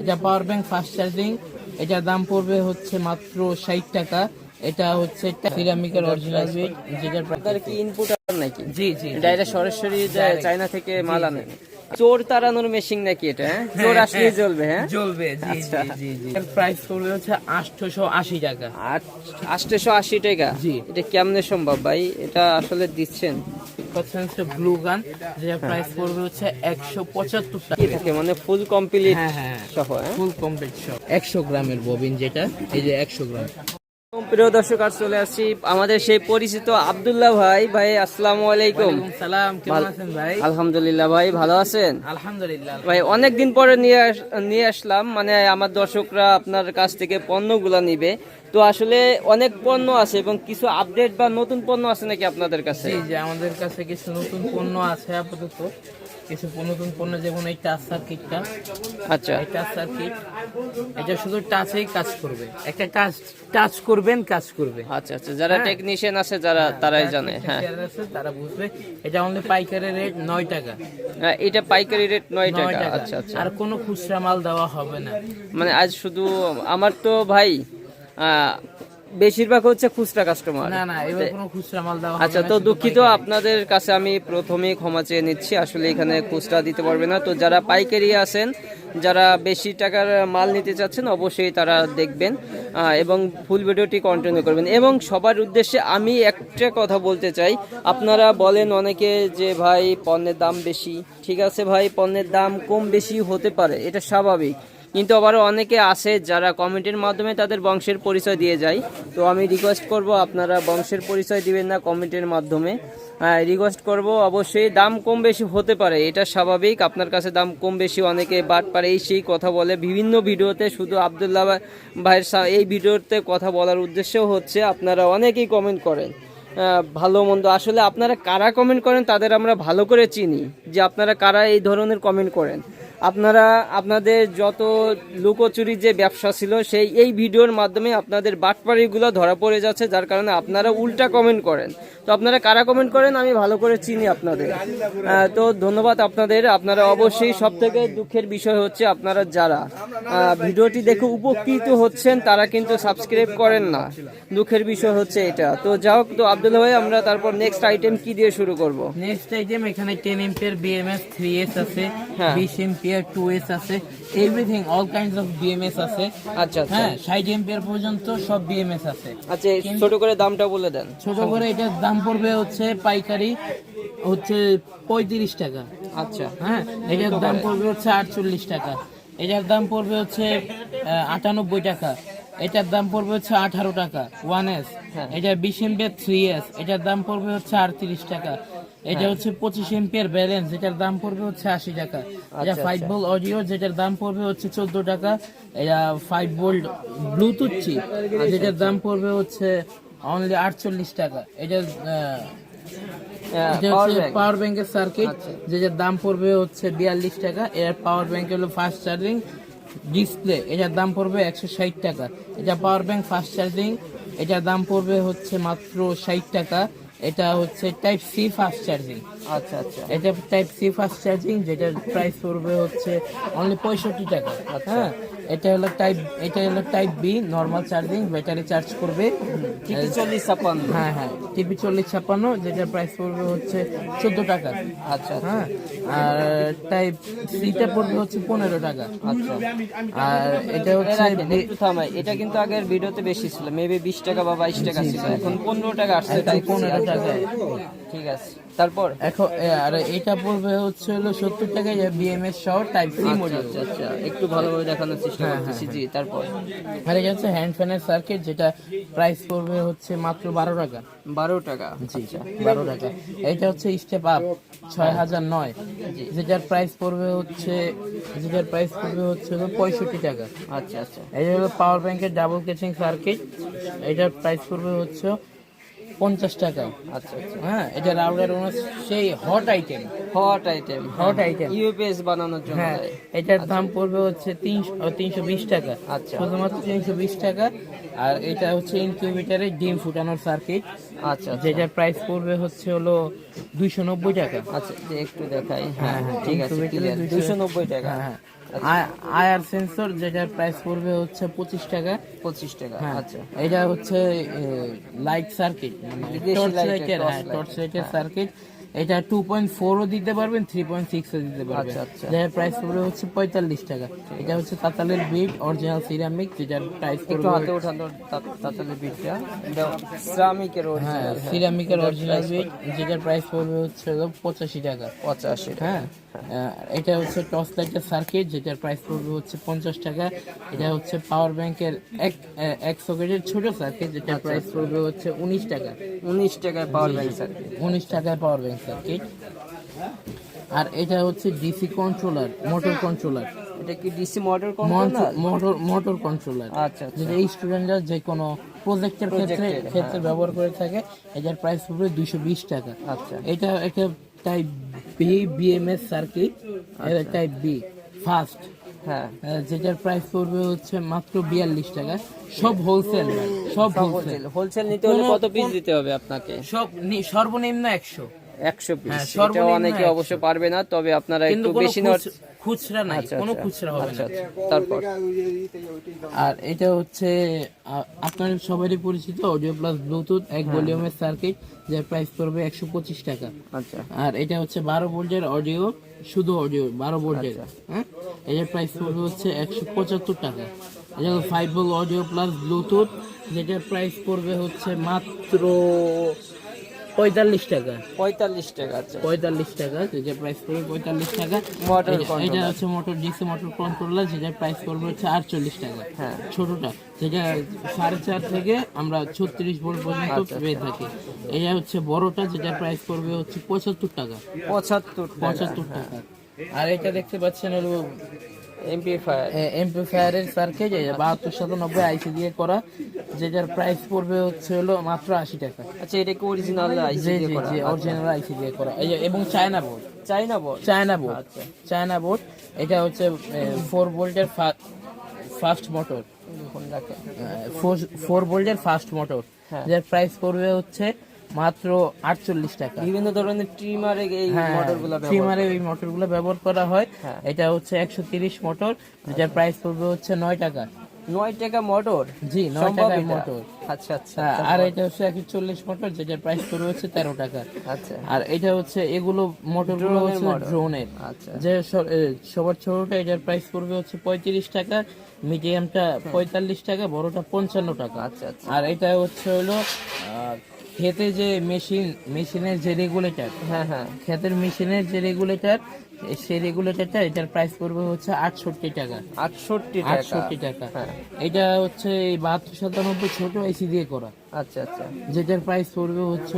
এটা power bank fast charging এটার দাম পড়বে হচ্ছে মাত্র ষাট টাকা। এটা হচ্ছে সিরামিকের অরিজিনাল যেটার কি ইনপুট নাকি? জি জি। ডাইরেক্ট সরাসরি চায়না থেকে মাল আনেন চোর তাড়ানোর মেশিন নাকি এটা হ্যাঁ? চোর আসলেই জ্বলবে হ্যাঁ? জ্বলবে জি আচ্ছা। জি জি এর প্রাইস পড়বে হচ্ছে আটশোশো আশি টাকা। আটশো আশি টাকা? জি। এটা কেমনে সম্ভব ভাই? এটা আসলে দিচ্ছেন? হচ্ছে ব্লু গান যেটার প্রাইস পড়বে হচ্ছে একশো পঁচাত্তর কি টাকা থাকে? মানে ফুল কমপ্লিট হ্যাঁ হ্যাঁ। সহ হ্যাঁ? ফুল কমপ্লিট সব একশো গ্রামের ববিন যেটা এই যে একশো গ্রাম। প্রিয় দর্শক আর চলে আসছি আমাদের সেই পরিচিত আব্দুল্লাহ ভাই। ভাই আসসালামু আলাইকুম। সালাম কেমন আছেন ভাই? আলহামদুলিল্লাহ ভাই ভালো আছেন? আলহামদুলিল্লাহ। ভাই অনেক দিন পরে নিয়ে আস- নিয়ে আসলাম মানে আমার দর্শকরা আপনার কাছ থেকে পণ্যগুলো নিবে। তো আসলে অনেক পণ্য আছে এবং কিছু আপডেট বা নতুন পণ্য আছে নাকি আপনাদের কাছে? জি আমাদের কাছে কিছু নতুন পণ্য আছে আপাতত। কিছু নতুন পণ্য যেমন এই টাচ সার্কিটটা আচ্ছা। এই টাচ সার্কিট এটা শুধু টাচেই কাজ করবে। একটা টাচ টাচ করবেন কাজ করবে। আচ্ছা আচ্ছা যারা টেকনিশিয়ান আছে যারা তারাই জানে হ্যাঁ। তারা বুঝবে। এটা অনলি পাইকারি রেট নয় টাকা। হ্যাঁ, এটা পাইকারি রেট নয় টাকা। আচ্ছা আচ্ছা। আর কোনো খুচরা মাল দেওয়া হবে না। মানে আজ শুধু আমার তো ভাই আহ, বেশিরভাগ হচ্ছে খুচরা কাস্টমার না না এবার কোনো খুচরা মাল আচ্ছা তো দুঃখিত আপনাদের কাছে আমি প্রথমেই ক্ষমা চেয়ে নিচ্ছি আসলে এখানে খুচরা দিতে পারবে না। তো যারা পাইকারি আছেন যারা বেশি টাকার মাল নিতে চাচ্ছেন অবশ্যই তারা দেখবেন এবং ফুল ভিডিওটি কন্টিনিউ করবেন। এবং সবার উদ্দেশ্যে আমি একটা কথা বলতে চাই আপনারা বলেন অনেকে যে ভাই পণ্যের দাম বেশি। ঠিক আছে ভাই পণ্যের দাম কম বেশি হতে পারে। এটা স্বাভাবিক। কিন্তু আবারও অনেকে আছে যারা কমেন্টের মাধ্যমে তাদের বংশের পরিচয় দিয়ে যায়। তো আমি রিকোয়েস্ট করব আপনারা বংশের পরিচয় দিবেন না কমেন্টের মাধ্যমে। রিকোয়েস্ট করব অবশ্যই দাম কম বেশি হতে পারে এটা স্বাভাবিক। আপনার কাছে দাম কম বেশি অনেকে বাট পারে এই সেই কথা বলে। বিভিন্ন ভিডিওতে শুধু আবদুল্লাহ ভাইয়ের এই ভিডিওতে কথা বলার উদ্দেশ্য হচ্ছে আপনারা অনেকেই কমেন্ট করেন। আহ, ভালো মন্দ। আসলে আপনারা কারা কমেন্ট করেন তাদের আমরা ভালো করে চিনি যে আপনারা কারা এই ধরনের কমেন্ট করেন। আপনারা আপনাদের যত লুকোচুরি যে ব্যবসা ছিল সেই এই ভিডিওর মাধ্যমে আপনাদের বাটপাড়িগুলো ধরা পড়ে যাচ্ছে যার কারণে আপনারা উল্টা কমেন্ট করেন। তো আপনারা কারা কমেন্ট করেন আমি ভালো করে চিনি আপনাদের। তো ধন্যবাদ আপনাদের। আপনারা অবশ্যই সব থেকে দুঃখের বিষয় হচ্ছে আপনারা যারা ভিডিওটি দেখে উপকৃত হচ্ছেন তারা কিন্তু সাবস্ক্রাইব করেন না। দুঃখের বিষয় হচ্ছে এটা। তো যাই হোক তো আব্দুল ভাই আমরা তারপর নেক্সট আইটেম কি দিয়ে শুরু করব? নেক্সট আইটেম এখানে ten ampere BMS three S আছে হ্যাঁ। বিশ এম্পিয়ার টু এস আছে everything all kinds of BMS আছে। আচ্ছা আচ্ছা। হ্যাঁ ষাট এম্পিয়ার পর্যন্ত সব বিএমএস আছে। আচ্ছা ছোট করে দামটা বলে দেন। ছোট করে এটার দাম পড়বে হচ্ছে পাইকারি হচ্ছে পঁয়ত্রিশ টাকা। আচ্ছা। হ্যাঁ এটার দাম পড়বে হচ্ছে আটচল্লিশ টাকা। এটার দাম পড়বে হচ্ছে আটানব্বই টাকা। এটার দাম পড়বে হচ্ছে আঠারো টাকা ওয়ান এস। এটা বিশ এম্পিয়ার থ্রি এস এটার দাম পড়বে হচ্ছে আটত্রিশ টাকা। এটা হচ্ছে পঁচিশ এম্পিয়ার ব্যালেন্স যেটার দাম পড়বে হচ্ছে আশি টাকা। এটা আচ্ছা, ফাইভ ভোল্ট অডিও যেটার দাম পড়বে হচ্ছে চোদ্দ টাকা। এটা ফাইভ ভোল্ট ব্লুটুথ চিপ যেটার দাম পড়বে হচ্ছে অনলি আটচল্লিশ টাকা। এটা পাওয়ার ব্যাংকের সার্কিট আচ্ছা। যেটার দাম পড়বে হচ্ছে বিয়াল্লিশ টাকা। এর পাওয়ার ব্যাংক হলো ফাস্ট চার্জিং ডিসপ্লে এটার দাম পড়বে একশো ষাট টাকা। এটা পাওয়ার ব্যাংক ফাস্ট চার্জিং এটার দাম পড়বে হচ্ছে মাত্র ষাট টাকা। এটা হচ্ছে টাইপ সি ফাস্ট চার্জিং আচ্ছা আচ্ছা। এটা টাইপ সি ফাস্ট চার্জিং যেটার প্রাইস পড়বে হচ্ছে অনলি পঁয়ষট্টি টাকা। হ্যাঁ? এটা হলো টাইপ এটা হলো type B normal charging battery charge করবে। টিপি চল্লিশ ছাপ্পান্ন। হ্যাঁ হ্যাঁ টিপি চল্লিশ ছাপ্পান্ন যেটার প্রাইস পড়বে হচ্ছে চোদ্দ টাকা। আচ্ছা হ্যাঁ আর টাইপ সিটা পড়বে হচ্ছে পনেরো টাকা। আচ্ছা। আর এটা হচ্ছে একটু থামাই এটা কিন্তু আগের ভিডিওতে বেশি ছিল মেবি বিশ টাকা বা বাইশ টাকা ছিল এখন পনেরো টাকা আসছে তাই 15 টাকা। ঠিক আছে। তারপর? এখন আর এটা পড়বে হচ্ছে হলো সত্তর টাকা বিএমএস সহ টাইপ সি আচ্ছা মডিউল আচ্ছা আচ্ছা। একটু ভালোভাবে দেখানোর চেষ্টা হ্যাঁ, করতেছি। জি তারপর? আর এটা হচ্ছে হ্যান্ড ফ্যানের সার্কিট যেটা প্রাইস পড়বে হচ্ছে মাত্র বারো টাকা। বারো টাকা? জি বারো টাকা। এটা হচ্ছে স্টেপ আপ ছয় হাজার নয়। যেটার প্রাইস পড়বে হচ্ছে যেটার প্রাইস পড়বে হচ্ছে পঁয়ষট্টি টাকা। আচ্ছা আচ্ছা। এটা হলো পাওয়ার ব্যাংকের ডাবল কেচিং সার্কিট এটার প্রাইস পড়বে হচ্ছে পঞ্চাশ টাকা। আচ্ছা আচ্ছা। হ্যাঁ এটা রাউডার সেই hot item hot item hot item UPS বানানোর জন্য হ্যাঁ এটার দাম পড়বে হচ্ছে তিনশো তিনশো বিশ টাকা। আচ্ছা। শুধুমাত্র তিনশো বিশ টাকা। আর এটা হচ্ছে ইনকিউবেটারে ডিম ফুটানোর সার্কিট আচ্ছা আচ্ছা। যেটার প্রাইস পড়বে হচ্ছে হলো দুইশো নব্বই টাকা। আচ্ছা একটু দেখাই। হ্যাঁ হ্যাঁ, হ্যাঁ, ঠিক আছে দুইশো নব্বই টাকা। হ্যাঁ হ্যাঁ। আয়ার সেন্সর যেটার প্রাইস পড়বে হচ্ছে পঁচিশ টাকা। পঁচিশ টাকা হ্যাঁ আচ্ছা। এটা হচ্ছে লাইট সার্কিট টর্চ লাইটের। টর্চ লাইটের সার্কিট এটা টু পয়েন্ট ফোরও দিতে পারবেন থ্রি পয়েন্ট সিক্সও দিতে পারবেন। আচ্ছা, আচ্ছা। প্রাইস পড়বে হচ্ছে পঁয়তাল্লিশ টাকা। এটা হচ্ছে তাতালের বিট অরিজিনাল সিরামিক যেটার প্রাইস পড়বে হাতে উঠান তো তা- তাতালে বিটটা এটা শ্রামিকের হ্যাঁ অরিজিনাল সিরামিকের অরিজিনাল বিট যেটার প্রাইস পড়বে হচ্ছে পঁচাশি টাকা। পঁচাশি হ্যাঁ। এটা হচ্ছে টর্চ লাইটের সার্কিট যেটার প্রাইস পড়বে হচ্ছে পঞ্চাশ টাকা। এটা হচ্ছে পাওয়ার ব্যাংকের এক এক সকেটের ছোট সার্কিট যেটার প্রাইস পড়বে হচ্ছে উনিশ টাকা। উনিশ টাকায় পাওয়ার ব্যাংক সার্কিট উনিশ টাকায় পাওয়ার ব্যাংক সার্কিট আর এটা হচ্ছে ডিসি কন্ট্রোলার মোটর কন্ট্রোলার এটা কি DC motor controller motor motor controller আচ্ছা আচ্ছা। যেটা এই স্টুডেন্টরা যে কোনো প্রজেক্টের ক্ষেত্রে ক্ষেত্রে ব্যবহার করে থাকে এটার প্রাইস পড়বে দুইশো বিশ টাকা। আচ্ছা। এটা একটা টাইপ বি বিএমএস সার্কিট এটা টাইপ বি ফার্স্ট হ্যাঁ। যেটার প্রাইস পড়বে হচ্ছে মাত্র বিয়াল্লিশ টাকা। সব হোলসেল সব হোলসেল হোলসেল নিতে হলে কত পিস দিতে হবে আপনাকে? সব সর্বনিম্ন একশো। একশো পিস হ্যাঁ, এটা অনেকে 100 অবশ্য পারবে না তবে আপনারা একটু বেশি খুচরা নাই আচ্ছা, কোনো আচ্ছা। খুচরা হবে না। আচ্ছা তারপর। আর এটা হচ্ছে আপনার সবারই পরিচিত অডিও প্লাস ব্লুটুথ এক ভলিউমের সার্কিট যার প্রাইস পড়বে একশো পঁচিশ টাকা। আচ্ছা। আর এটা হচ্ছে বারো ভোল্টের অডিও শুধু অডিও বারো ভোল্টের হ্যাঁ? এটার প্রাইস পড়বে হচ্ছে একশো পঁচাত্তর টাকা। এটা হলো five volt audio plus Bluetooth যেটার প্রাইস পড়বে হচ্ছে মাত্র পঁয়তাল্লিশ টাকা। পঁয়তাল্লিশ টাকা আচ্ছা। পঁয়তাল্লিশ টাকা যেটার প্রাইস পড়বে পঁয়তাল্লিশ টাকা। Motor এটা- হচ্ছে মোটর ডিসি মোটর কন্ট্রোলার যেটার প্রাইস পড়বে হচ্ছে আটচল্লিশ টাকা। হ্যাঁ। ছোটটা যেটা সাড়ে চার থেকে আমরা ছত্রিশ ভোল্ট পর্যন্ত আচ্ছা, পেয়ে থাকি। এটা হচ্ছে বড়টা যেটার প্রাইস পড়বে হচ্ছে পঁচাত্তর টাকা। পঁচাত্তর পঁচাত্তর টাকা। আর এটা দেখতে পাচ্ছেন হলো এমপিফায়ার এমপ্লিফায়ারের সার্কিট বাহাত্তর সাতানব্বই আইসি দিয়ে করা যেটার প্রাইস পড়বে হচ্ছে হলো মাত্র আশি টাকা। আচ্ছা এটা কি অরিজিনাল আইসি দিয়ে করা? অরিজিনাল আইসি দিয়ে করা। এই এবং চায়না বোর্ড চাইনা বল চায়না বোর্ড আচ্ছা। চায়না বোর্ড এটা হচ্ছে ফোর ভোল্টের ফাস্ট মোটর ফোর ভোল্টের ফাস্ট মোটর। যার প্রাইস পড়বে হচ্ছে মাত্র আটচল্লিশ টাকা। বিভিন্ন ধরনের ট্রিমারে এই হ্যাঁ মোটরগুলো ব্যবহার ট্রিমারে ওই মোটরগুলো ব্যবহার করা হয়। হ্যাঁ। এটা হচ্ছে একশো তিরিশ মোটর যার প্রাইস পড়বে হচ্ছে নয় টাকা। নয় টাকা মোটর জি নয় এটা? মোটর আচ্ছা আচ্ছা হ্যাঁ, আর এটা হচ্ছে একশো চল্লিশ মোটর যেটার প্রাইস পড়বে হচ্ছে তেরো টাকা। আচ্ছা। আর এটা হচ্ছে এগুলো Drone এর হচ্ছে ড্রোনের আচ্ছা। যে সবার ছোটটা এটার প্রাইস পড়বে হচ্ছে পঁয়ত্রিশ টাকা মিডিয়ামটা পঁয়তাল্লিশ টাকা বড়টা পঞ্চান্ন টাকা। আচ্ছা আচ্ছা। আর এটা হচ্ছে হলো ক্ষেতে যে মেশিন মেশিনের যে রেগুলেটর হ্যাঁ হ্যাঁ। ক্ষেতের মেশিনের যে রেগুলেটর সেই রেগুলেটরটা এটার প্রাইস পড়বে হচ্ছে আটষট্টি টাকা। আটষট্টি টাকা। আটষট্টি টাকা। হ্যাঁ। এটা হচ্ছে এই বাহাত্তর সাতানব্বই ছোট এসি দিয়ে করা। আচ্ছা আচ্ছা। যেটার প্রাইস পড়বে হচ্ছে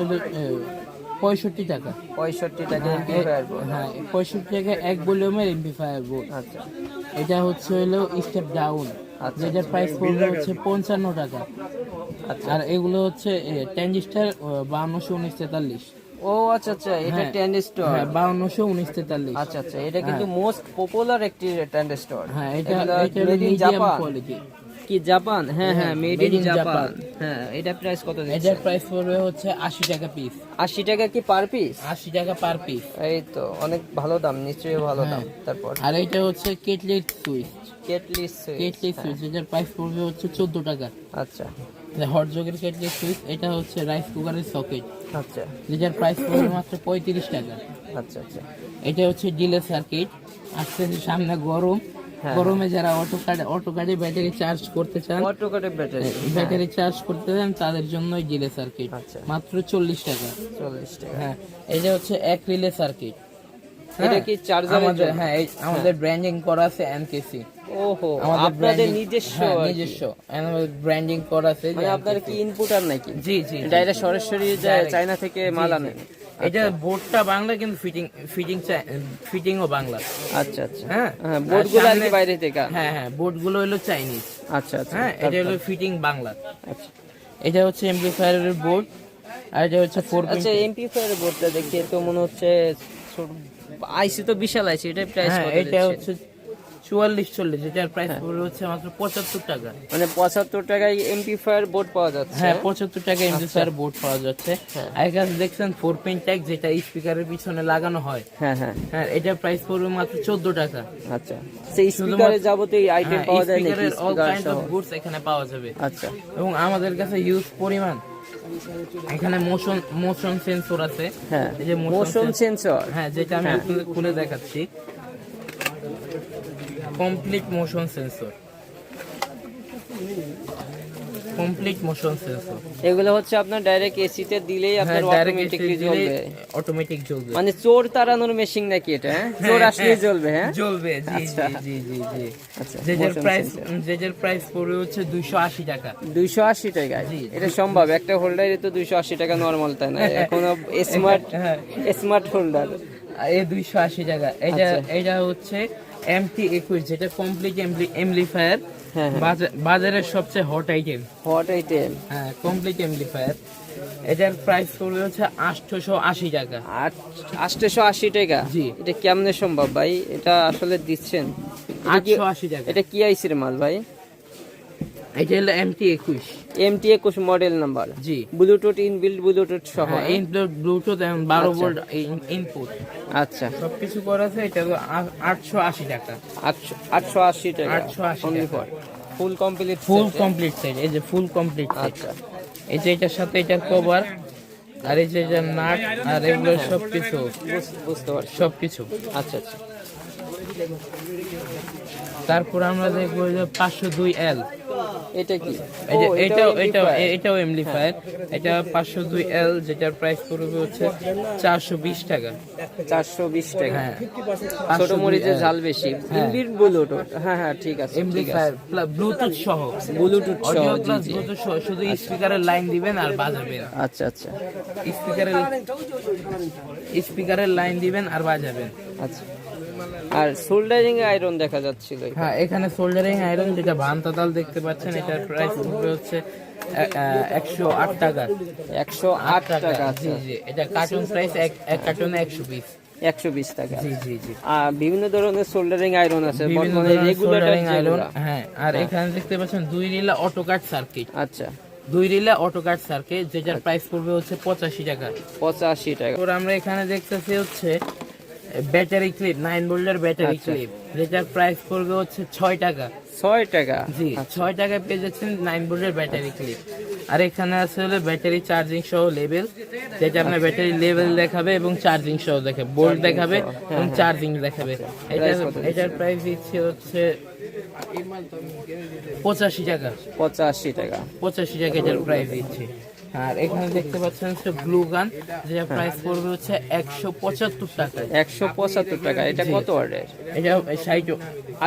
পঁয়ষট্টি টাকা। পঁয়ষট্টি টাকা হ্যাঁ, হ্যাঁ পঁয়ষট্টি টাকা এক ভলিউমের এমপ্লিফায়ার বোর্ড আচ্ছা। এটা হচ্ছে হলো স্টেপ ডাউন। যেটার প্রাইস পড়বে হচ্ছে পঞ্চান্ন টাকা। আচ্ছা। আর এগুলো হচ্ছে ট্যাঞ্জিস্টার বাউন্নশো উনিশ তেতাল্লিশ। ও আচ্ছা আচ্ছা এটা হ্যাঁ। হ্যাঁ বাউন্নশো উনিশ তেতাল্লিশ। আচ্ছা আচ্ছা এটা কিন্তু মোস্ট পপুলার একটি ট্যান্ডেস্টর হ্যাঁ এটা এটা জাপান কোয়ালিটি কি জাপান হ্যাঁ হ্যাঁ মেড ইন জাপান। হ্যাঁ এটা প্রাইস কত দিচ্ছে? এটার প্রাইস পড়বে হচ্ছে আশি টাকা পিস আশি টাকা কি পার পিস আশি টাকা পার পিস এই তো অনেক ভালো দাম নিশ্চয়ই ভালো দাম হ্যাঁ। তারপর। আর এটা হচ্ছে কেটলেট সুইচ কেটলিস কেটলেট সুইচ এটার প্রাইস পড়বে হচ্ছে চোদ্দ টাকা। আচ্ছা। হট জগের কেটলেট সুইচ এটা হচ্ছে রাইস কুকারের সকেট আচ্ছা। যেটার প্রাইস পড়বে মাত্র পঁয়ত্রিশ টাকা। আচ্ছা আচ্ছা। এটা হচ্ছে ডিলে সার্কিট আসছে সামনে গরম। হ্যাঁ। গরমে যারা অটো কার্ডে অটো কার্ডে ব্যাটারি চার্জ করতে চান অটো কাটে ব্যাটারি ব্যাটারি চার্জ করতে চান তাদের জন্যই ডিলে সার্কিট আচ্ছা। মাত্র চল্লিশ টাকা। চল্লিশ টাকা। হ্যাঁ এটা হচ্ছে এক রিলে সার্কিট এটা কি চার্জারের আমাদের হ্যাঁ এই আমাদের ব্র্যান্ডিং করা আছে এনকেসি ওহো আপনাদের নিজস্ব হ্যাঁ। নিজস্ব। আমাদের ব্র্যান্ডিং করা আছে মানে আপনার কি ইনপুট আর নাকি জি জি জি। সরাসরি চায়না থেকে মাল আনেন এটা বোর্ডটা বাংলা কিন্তু ফিটিং ফিটিং ফিটিংও বাংলা। আচ্ছা আচ্ছা। হ্যাঁ হ্যাঁ বোর্ডগুলো আর বাইরে থেকে? হ্যাঁ হ্যাঁ বোর্ডগুলো হলো চাইনিজ আচ্ছা আচ্ছা হ্যাঁ এটা হলো ফিটিং বাংলা। আচ্ছা। এটা হচ্ছে এমপ্লিফায়ারের বোর্ড আর এটা হচ্ছে ফোর আচ্ছা বোর্ডটা দেখে তো মনে হচ্ছে আইসি তো বিশাল আইসি এটা প্রাইস হ্যাঁ এটা হচ্ছে চুয়াল্লিশ চল্লিশ এটার প্রাইস হ্যাঁ। পড়বে হচ্ছে মাত্র পঁচাত্তর টাকা। মানে পঁচাত্তর টাকায় এমপি ফায়ার বোর্ড পাওয়া যাচ্ছে। হ্যাঁ পঁচাত্তর বোর্ড পাওয়া যাচ্ছে। হ্যাঁ। দেখছেন ফোর পিন ট্যাগ যেটা স্পিকারের পিছনে লাগানো হয়। হ্যাঁ হ্যাঁ। হ্যাঁ এটার প্রাইস পড়বে মাত্র চোদ্দ টাকা। আচ্ছা। সেই স্পিকারে যাবতীয় আইটেম পাওয়া যায় নাকি অল কাইন্ড অফ গুডস এখানে পাওয়া যাবে। আচ্ছা। এবং আমাদের কাছে ইউজ পরিমাণ। এখানে মোশন মোশন সেন্সর আছে। হ্যাঁ। এই যে মোশন সেন্সর হ্যাঁ যেটা আমি আপনাদের খুলে দেখাচ্ছি। Complete motion sensor complete motion sensor এগুলো হচ্ছে আপনার ডাইরেক্ট এসিতে দিলেই হ্যাঁ আপনার অটোমেটিকলি জ্বলবে। অটোমেটিক জ্বলবে। মানে চোর তাড়ানোর মেশিন নাকি এটা হ্যাঁ? চোর আসলেই জ্বলবে হ্যাঁ? জ্বলবে জি আচ্ছা। জি জি জি। জি আচ্ছা যেটার প্রাইস যেটার প্রাইস পড়বে হচ্ছে দুইশো আশি টাকা। দুইশো আশি টাকা? জি। এটা সম্ভব একটা হোল্ডারে তো দুইশো আশি টাকা নরমাল তাই না? এখন স্মার্ট হ্যাঁ। স্মার্ট হোল্ডার এই দুইশো আশি টাকা। এটা আচ্ছা। এটা হচ্ছে এমটি একুশ যেটা কমপ্লিট এমপ্লিফায়ার হ্যাঁ হ্যাঁ। বাজারের সবচেয়ে হট আইটেম হট আইটেম হ্যাঁ কমপ্লিট এমপ্লিফায়ার এটার প্রাইস পড়বে হচ্ছে আটশোশো আশি টাকা। আট আটশো আশি টাকা? জি। এটা কেমনে সম্ভব ভাই? এটা আসলে দিচ্ছেন? আটশো আশি টাকা। এটা কি আইসির মাল ভাই? এটা হলো এমটি একুশ। এমটি একুশ মডেল নাম্বার জি। ব্লুটুথ ইনবিল্ড ব্লুটুথ সহ হ্যাঁ ব্লুটুথ এবং বারো আচ্ছা। ভোল্ট ইনপুট আচ্ছা। সবকিছু করা আছে এটা হলো আটশো আশি টাকা। আটশো আটশো আশি টাকা। 880 Only টাকা। Full complete full complete set এই যে ফুল কমপ্লিট আচ্ছা। এই যে এটার সাথে এটার কভার আর এই যে এটার নাট আর এগুলো সবকিছু। বুঝ- বুঝতে পারছি। সবকিছু। আচ্ছা আচ্ছা। তারপর আমরা দেখব যে পাঁচশো দুই এল এটা কি? এটাও এমপ্লিফায়ার এটা পাঁচশো দুই এল যেটার প্রাইস পড়বে হচ্ছে চারশো বিশ টাকা। চারশো বিশ টাকা। হ্যাঁ ছোট ঝাল বেশি। ব্লুটুথ হ্যাঁ হ্যাঁ ঠিক আছে ঠিক আছে। এমপ্লিফায়ার ব্লুটুথ সহ। ব্লুটুথ সহ ব্লুটুথ সহ শুধু স্পিকারের লাইন দিবেন আর বাজাবেন। আচ্ছা আচ্ছা। স্পিকারের স্পিকারের লাইন দিবেন আর বাজাবেন। আচ্ছা। আর সোল্ডারিং আয়রন দেখা যাচ্ছিল হ্যাঁ এখানে সোল্ডারিং আয়রন যেটা তাল দেখতে পাচ্ছেন। এটার প্রাইস হচ্ছে একশো আট টাকা। একশো আট টাকা জি আচ্ছা। জি। এটা কার্টুন প্রাইস এক কার্টুনে একশো পিস একশো বিশ টাকা। জি জি জি। আর বিভিন্ন ধরনের সোল্ডারিং আয়রন আছে। বর্তমানে iron, হ্যাঁ আর এখানে দেখতে পাচ্ছেন দুই রিলা অটো কাট সার্কিট আচ্ছা। দুই রিলা অটো কাট সার্কিট যেটার প্রাইস পড়বে হচ্ছে পঁচাশি টাকা। পঁচাশি টাকা। আমরা এখানে দেখতেছি হচ্ছে ব্যাটারি ক্লিপ নাইন ভোল্টের ব্যাটারি আচ্ছা। ক্লিপ। যেটার প্রাইস পড়বে হচ্ছে ছয় টাকা। ছয় টাকা? জি ছয় টাকায় পেয়ে যাচ্ছেন নাইন ভোল্টের ব্যাটারি ক্লিপ। আর এখানে আছে হলো ব্যাটারি চার্জিং সহ লেভেল যেটা আপনার ব্যাটারি লেভেল দেখাবে এবং চার্জিং সহ দেখাবে বোল্ট দেখাবে এবং চার্জিং দেখাবে। এটা এটার প্রাইস দিচ্ছে হচ্ছে পঁচাশি টাকা। পঁচাশি টাকা। পঁচাশি টাকা এটার প্রাইস দিচ্ছে। আর এখানে দেখতে পাচ্ছেন হচ্ছে গ্লু গান যেটার প্রাইস পড়বে হচ্ছে একশো পঁচাত্তর টাকায়। একশো পঁচাত্তর টাকা এটা কত ওয়ার্ডের এটা ষাট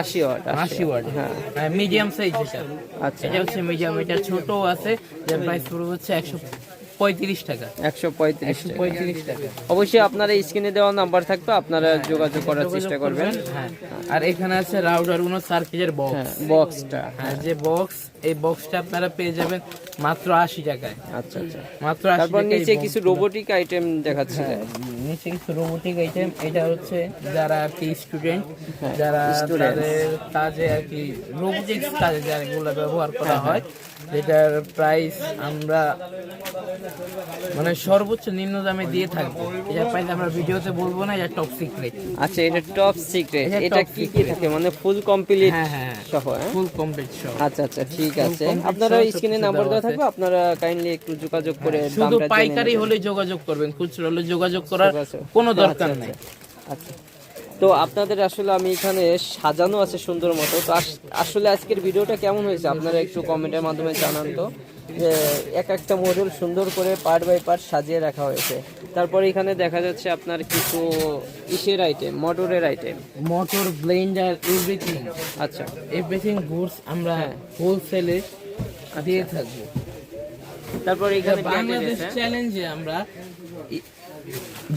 আশি ওয়াট আশি ওয়াট। হ্যাঁ। মিডিয়াম সাইজ এটা। আচ্ছা। এটা হচ্ছে মিডিয়াম এটা ছোট আছে যার প্রাইস পড়বে হচ্ছে একশো পঁয়ত্রিশ টাকা। একশো পঁয়ত্রিশ পঁয়ত্রিশ টাকা। অবশ্যই আপনারা স্ক্রিনে দেওয়া নাম্বার থাকবে আপনারা যোগাযোগ করার চেষ্টা করবেন। হ্যাঁ। আর এখানে আছে রাউটার কোনো সার্কিটের বক্স হ্যাঁ বক্সটা হ্যাঁ যে বক্স এই বক্সটা আপনারা পেয়ে যাবেন মাত্র আশি টাকায়। আচ্ছা আচ্ছা। মাত্র আশি তারপর নিচে কিছু রোবোটিক আইটেম দেখাচ্ছে। হ্যাঁ, নিচে কিছু রোবোটিক আইটেম এটা হচ্ছে যারা আর কি স্টুডেন্ট হ্যাঁ, যারা তাদের কাজে আর কি রোবোটিক্স কাজে যেগুলো ব্যবহার করা হয় যেটার প্রাইস আমরা মানে সর্বোচ্চ নিম্ন দামে দিয়ে থাকব। এটার প্রাইস আমরা ভিডিওতে বলব না এটা টপ সিক্রেট আচ্ছা এটা টপ সিক্রেট এটা এটা কি কি থাকে? মানে ফুল কমপ্লিট হ্যাঁ হ্যাঁ সহ হ্যাঁ? ফুল কমপ্লিট সব আচ্ছা আচ্ছা ঠিক আছে। আপনারা স্ক্রিনে নাম্বার দেওয়া থাকবে আপনারা কাইন্ডলি একটু যোগাযোগ করে শুধু পাইকারি হলে যোগাযোগ করবেন খুচরো হলে যোগাযোগ করার কোনো আচ্ছা, দরকার আচ্ছা, নেই। আচ্ছা। তো আপনাদের আসলে আমি এখানে সাজানো আছে সুন্দর মতো। তো আসলে আজকের ভিডিওটা কেমন হয়েছে? আপনারা একটু কমেন্টের মাধ্যমে জানান তো। যে এক একটা মডেল সুন্দর করে পার্ট বাই পার্ট সাজিয়ে রাখা হয়েছে। তারপরে এখানে দেখা যাচ্ছে আপনার কিছু ইসের আইটেম মোটরের আইটেম মোটর ব্লেন্ডার এভরিথিং আচ্ছা। এভরিথিং গুডস আমরা হ্যাঁ। হোলসেলে দিয়ে থাকব। তারপর এখানে বাংলাদেশ চ্যালেঞ্জে আমরা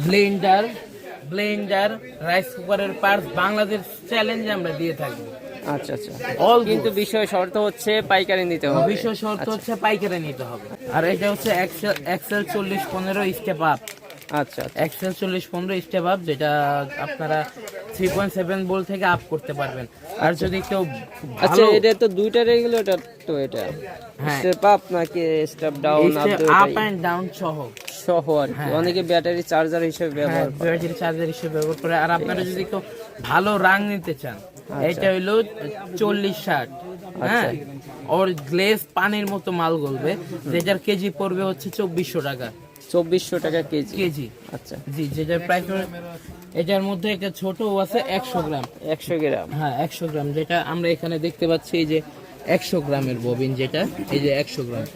ব্লেন্ডার ব্লেন্ডার রাইস কুকারের পার্টস বাংলাদেশ চ্যালেঞ্জে আমরা দিয়ে থাকব। আচ্ছা আচ্ছা। অল কিন্তু বিষয় শর্ত হচ্ছে পাইকারি নিতে হবে। বিশ্ব শর্ত হচ্ছে পাইকারি নিতে হবে। আর এটা হচ্ছে এক্সেল চল্লিশ পনেরো স্টেপ আপ আচ্ছা আচ্ছা। এক্সেল চল্লিশ পনেরো স্টেপ আপ যেটা আপনারা থ্রি পয়েন্ট সেভেন বল থেকে আপ করতে পারবেন। আর যদি কেউ আচ্ছা ভালো এটা তো দুইটা রেগুলেটর তো এটা। হ্যাঁ। স্টেপ আপ নাকি step down up and down সহ। সহ আর অনেকে ব্যাটারি চার্জার হিসেবে হ্যাঁ ব্যবহার করে। ব্যাটারি চার্জার হিসেবে ব্যবহার করে। আর আপনারা যদি কেউ ভালো রাং নিতে চান আচ্ছা। এটা হইল চল্লিশ ষাট। হ্যাঁ? ওর গ্লেজ পানির মতো মাল গলবে যেটার কেজি পড়বে হচ্ছে চব্বিশশো টাকা। চব্বিশশো টাকা কেজি। কেজি। আচ্ছা। জি যেটার প্রাইস এটার মধ্যে একটা ছোট আছে একশো গ্রাম। একশো গ্রাম। হ্যাঁ একশো গ্রাম। যেটা আমরা এখানে দেখতে পাচ্ছি এই যে একশো গ্রামের ববিন যেটা এই যে একশো গ্রাম।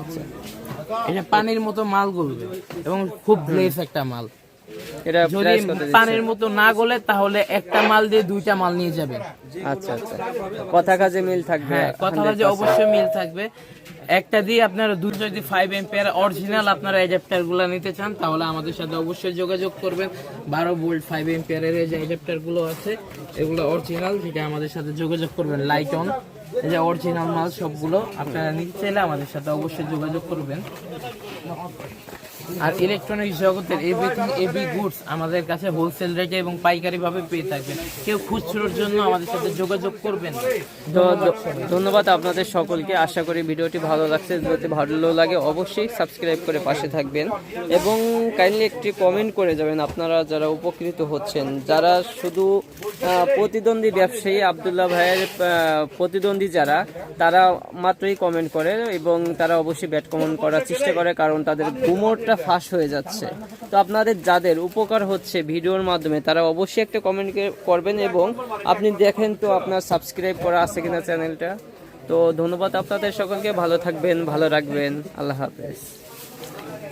আচ্ছা। এটা পানির মতো মাল গলবে এবং খুব ব্লেস একটা মাল। এটা যদি পানির মতো না গলে তাহলে একটা মাল দিয়ে দুইটা মাল নিয়ে যাবেন আচ্ছা আচ্ছা। কথা কাজে মিল থাকবে। হ্যাঁ কথা 100% অবশ্যই মিল থাকবে। একটা দিয়ে আপনারা দুটো যদি ফাইভ এম্পিয়ার অরিজিনাল আপনারা অ্যাডাপ্টারগুলো নিতে চান তাহলে আমাদের সাথে অবশ্যই যোগাযোগ করবেন। বারো ভোল্ট ফাইভ এম্পিয়ারের যে অ্যাডাপ্টারগুলো আছে এগুলো অরিজিনাল যেটা আমাদের সাথে যোগাযোগ করবেন। লাইট অন এই যে অরিজিনাল মাল সবগুলো আপনারা নিতে চাইলে আমাদের সাথে অবশ্যই যোগাযোগ করবেন। আর ইলেকট্রনিক্স জগতের এভরিথিং এভরি গুডস আমাদের কাছে হোলসেল রেটে এবং পাইকারিভাবে পেয়ে থাকবেন। কেউ খুচরোর জন্য আমাদের সাথে যোগাযোগ করবেন তো ধন্যবাদ আপনাদের সকলকে। আশা করি ভিডিওটি ভালো লাগছে। যদি ভালো লাগে অবশ্যই সাবস্ক্রাইব করে পাশে থাকবেন। এবং কাইন্ডলি একটি কমেন্ট করে যাবেন আপনারা যারা উপকৃত হচ্ছেন। যারা শুধু প্রতিদ্বন্দ্বী ব্যবসায়ী আবদুল্লাহ ভাইয়ের প্রতিদ্বন্দ্বী যারা, তারা মাত্রই কমেন্ট করে এবং তারা অবশ্যই ব্যাট কমেন্ট করার চেষ্টা করে। কারণ তাদের গুমরটা ফাঁস হয়ে যাচ্ছে। তো আপনাদের যাদের উপকার হচ্ছে ভিডিওর মাধ্যমে, তারা অবশ্যই একটা কমেন্ট করবেন এবং আপনি দেখেন তো আপনার সাবস্ক্রাইব করা আছে কিনা চ্যানেলটা তো ধন্যবাদ আপনাদের সকলকে। ভালো থাকবেন, ভালো রাখবেন। আল্লাহ হাফেজ।